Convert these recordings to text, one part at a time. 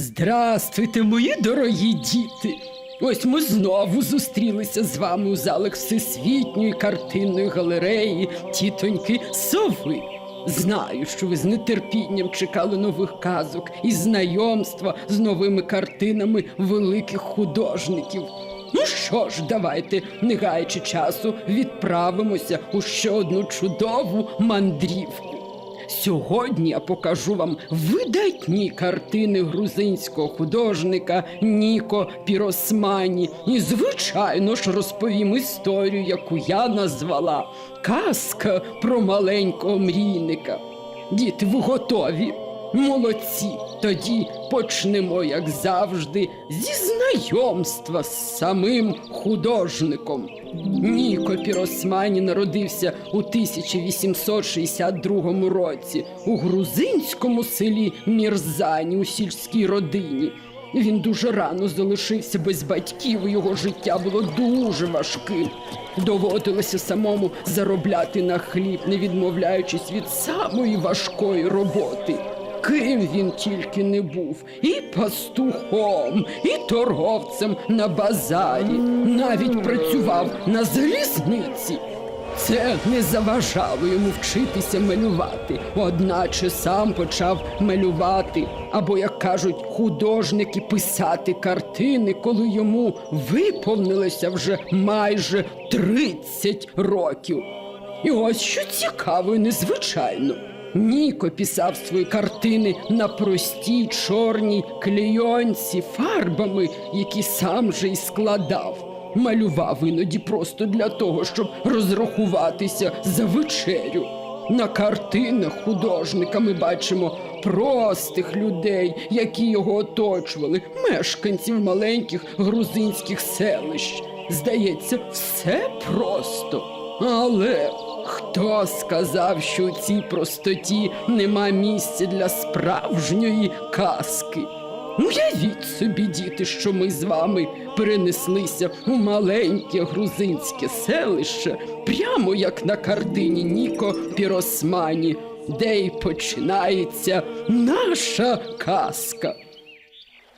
Здрастуйте, мої дорогі діти! Ось ми знову зустрілися з вами у залах Всесвітньої картинної галереї тітоньки Сови. Знаю, що ви з нетерпінням чекали нових казок і знайомства з новими картинами великих художників. Ну що ж, давайте, не гаючи часу, відправимося у ще одну чудову мандрівку. Сьогодні я покажу вам видатні картини грузинського художника Ніко Піросмані. І, звичайно ж, розповім історію, яку я назвала Казка про маленького мрійника. Діти, ви готові? Молодці! Тоді почнемо, як завжди, зі знайомства з самим художником. Ніко Піросмані народився у 1862 році у грузинському селі Мірзані у сільській родині. Він дуже рано залишився без батьків, його життя було дуже важким. Доводилося самому заробляти на хліб, не відмовляючись від самої важкої роботи. Ким він тільки не був, і пастухом, і торговцем на базарі, навіть працював на залізниці. Це не заважало йому вчитися малювати, одначе сам почав малювати, або, як кажуть художники, писати картини, коли йому виповнилося вже майже 30 років. І ось що цікаво і незвичайно. Ніко писав свої картини на простій чорній клейонці фарбами, які сам же й складав. Малював іноді просто для того, щоб розрахуватися за вечерю. На картинах художника ми бачимо простих людей, які його оточували, мешканців маленьких грузинських селищ. Здається, все просто. Але хто сказав, що у цій простоті нема місця для справжньої казки? Уявіть собі, діти, що ми з вами перенеслися у маленьке грузинське селище, прямо як на картині Ніко Піросмані, де й починається наша казка.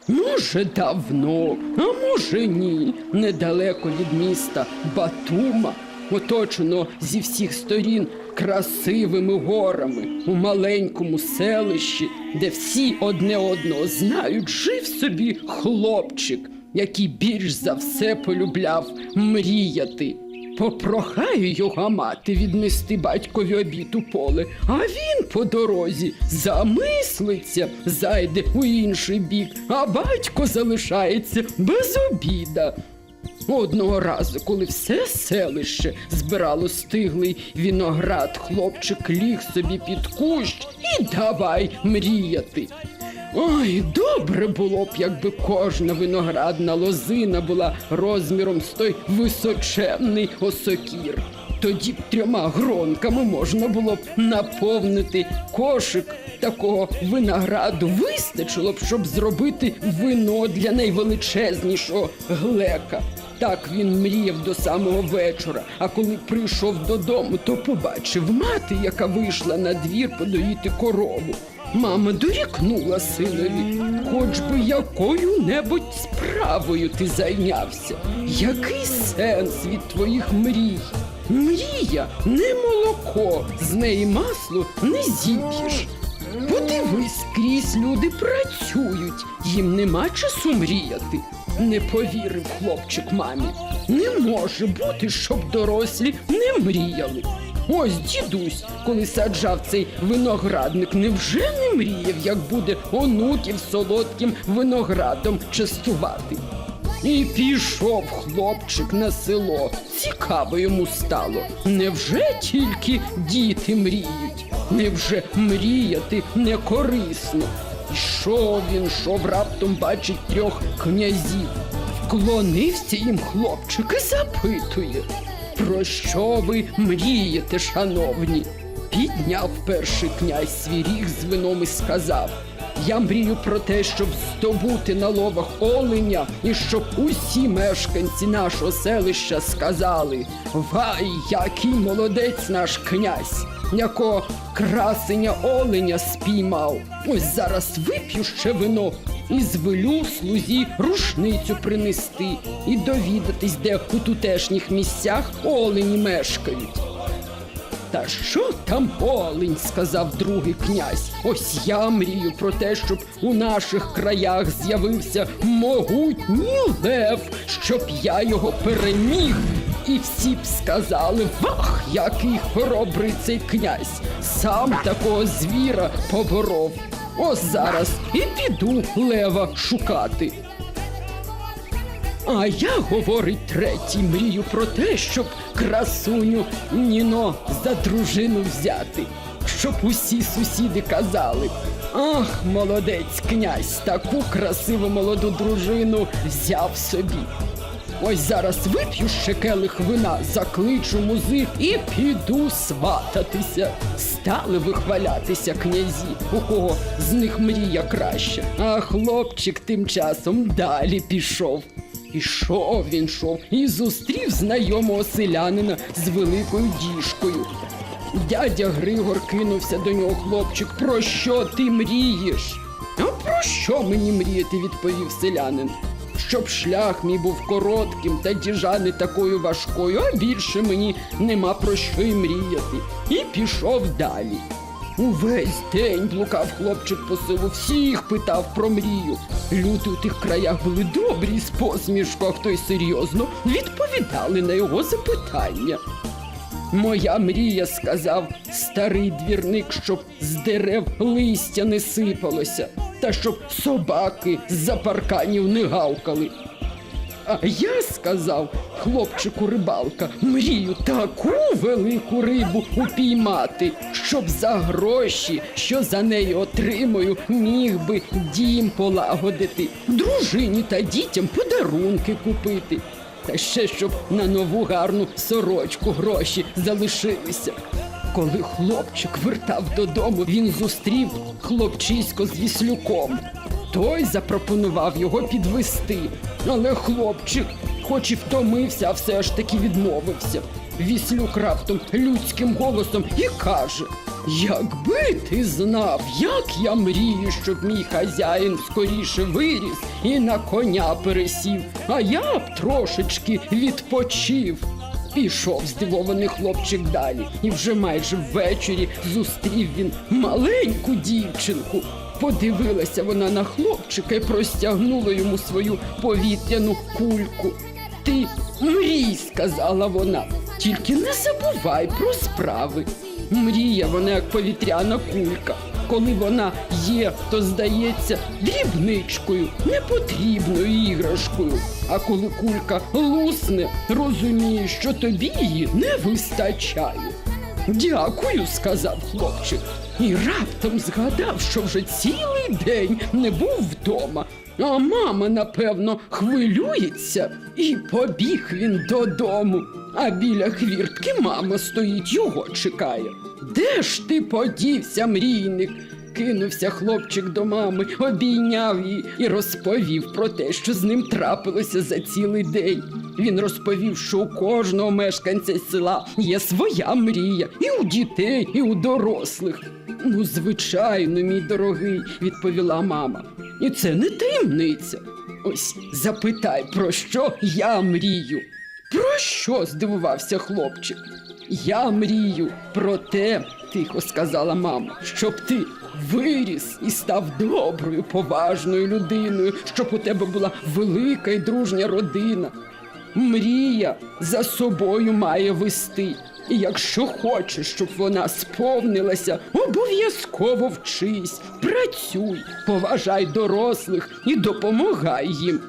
Може, давно, а може ні, недалеко від міста Батума, оточено зі всіх сторін красивими горами у маленькому селищі, де всі одне одного знають, жив собі хлопчик, який більш за все полюбляв мріяти. Попрохаю його мати віднести батькові обід у поле, а він по дорозі замислиться, зайде у інший бік, а батько залишається без обіда. Одного разу, коли все селище збирало стиглий виноград, хлопчик ліг собі під кущ і давай мріяти. Ой, добре було б, якби кожна виноградна лозина була розміром з той височенний осокір. Тоді б трьома гронками можна було б наповнити кошик такого винограду. Вистачило б, щоб зробити вино для найвеличезнішого глека. Так він мріяв до самого вечора, а коли прийшов додому, то побачив мати, яка вийшла на двір подоїти корову. Мама дорікнула синові, хоч би якою-небудь справою ти зайнявся. Який сенс від твоїх мрій? Мрія не молоко, з неї масло не зіп'єш. Подивись, скрізь люди працюють, їм нема часу мріяти. Не повірив хлопчик мамі. Не може бути, щоб дорослі не мріяли. Ось дідусь, коли саджав цей виноградник, невже не мріяв, як буде онуків солодким виноградом частувати? І пішов хлопчик на село. Цікаво йому стало. Невже тільки діти мріють? Невже мріяти не корисно? Йшов він, йшов, раптом бачить трьох князів. Вклонився їм хлопчик і запитує. Про що ви мрієте, шановні? Підняв перший князь свій ріг з вином і сказав: я мрію про те, щоб здобути на ловах оленя, і щоб усі мешканці нашого селища сказали: Вай, який молодець наш князь! Якого красення оленя спіймав. Ось зараз вип'ю ще вино і звелю слузі рушницю принести і довідатись, де у тутешніх місцях олені мешкають. Та що там олень, сказав другий князь. Ось я мрію про те, щоб у наших краях з'явився могутній лев, щоб я його переміг. І всі б сказали, вах, який хоробрий цей князь, сам такого звіра поборов. Ось зараз і піду лева шукати. А я, говорить третій, мрію про те, щоб красуню Ніно за дружину взяти, щоб усі сусіди казали. Ах, молодець князь, таку красиву молоду дружину взяв собі. Ось зараз вип'ю ще келих вина, закличу музик і піду свататися. Стали вихвалятися князі, у кого з них мрія краща. А хлопчик тим часом далі пішов. Ішов він шов і зустрів знайомого селянина з великою діжкою. Дядя Григор кинувся до нього хлопчик. Про що ти мрієш? А про що мені мріяти? відповів селянин. Щоб шлях мій був коротким та діжа не такою важкою, а більше мені нема про що й мріяти. І пішов далі. Увесь день блукав хлопчик по селу, всіх питав про мрію. Люди у тих краях були добрі з посмішкою, хто й серйозно відповідали на його запитання. Моя мрія, сказав старий двірник, щоб з дерев листя не сипалося, та щоб собаки з-за парканів не гавкали. А я сказав хлопчику рибалка, мрію таку велику рибу упіймати, щоб за гроші, що за неї отримую, міг би дім полагодити, дружині та дітям подарунки купити. Та ще щоб на нову гарну сорочку гроші залишилися. Коли хлопчик вертав додому, він зустрів хлопчисько з віслюком. Той запропонував його підвести, але хлопчик, хоч і втомився, а все ж таки відмовився. Віслюк раптом людським голосом і каже: Якби ти знав, як я мрію, щоб мій хазяїн скоріше виріс і на коня пересів, а я б трошечки відпочив. Пішов здивований хлопчик далі, і вже майже ввечері зустрів він маленьку дівчинку. Подивилася вона на хлопчика і простягнула йому свою повітряну кульку. Ти мрій, сказала вона, тільки не забувай про справи. Мрія вона як повітряна кулька. Коли вона є, то здається дрібничкою, непотрібною іграшкою. А коли кулька лусне, розумієш, що тобі її не вистачає. Дякую, сказав хлопчик, і раптом згадав, що вже цілий день не був вдома. А мама, напевно, хвилюється, і побіг він додому. А біля хвіртки мама стоїть, його чекає. Де ж ти подівся, мрійник? Кинувся хлопчик до мами, обійняв її і розповів про те, що з ним трапилося за цілий день. Він розповів, що у кожного мешканця села є своя мрія, і у дітей, і у дорослих. Ну, звичайно, мій дорогий, відповіла мама. І це не таємниця. Ось запитай, про що я мрію. Про що? здивувався хлопчик. Я мрію про те, тихо сказала мама, щоб ти виріс і став доброю, поважною людиною, щоб у тебе була велика і дружня родина. Мрія за собою має вести. І якщо хочеш, щоб вона сповнилася, обов'язково вчись, працюй, поважай дорослих і допомагай їм.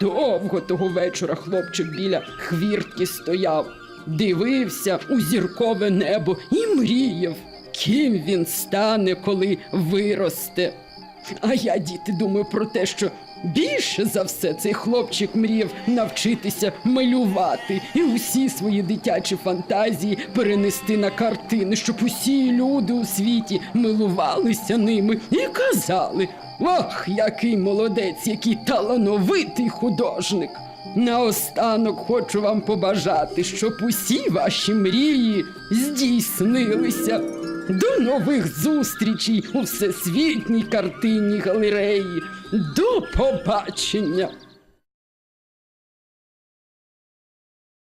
Довго того вечора хлопчик біля хвіртки стояв, дивився у зіркове небо і мріяв, ким він стане, коли виросте. А я, діти, думаю про те, що Більше за все цей хлопчик мріяв навчитися малювати і усі свої дитячі фантазії перенести на картини, щоб усі люди у світі милувалися ними і казали: Ох, який молодець, який талановитий художник! Наостанок хочу вам побажати, щоб усі ваші мрії здійснилися. До нових зустрічей у всесвітній картинній галереї. До побачення!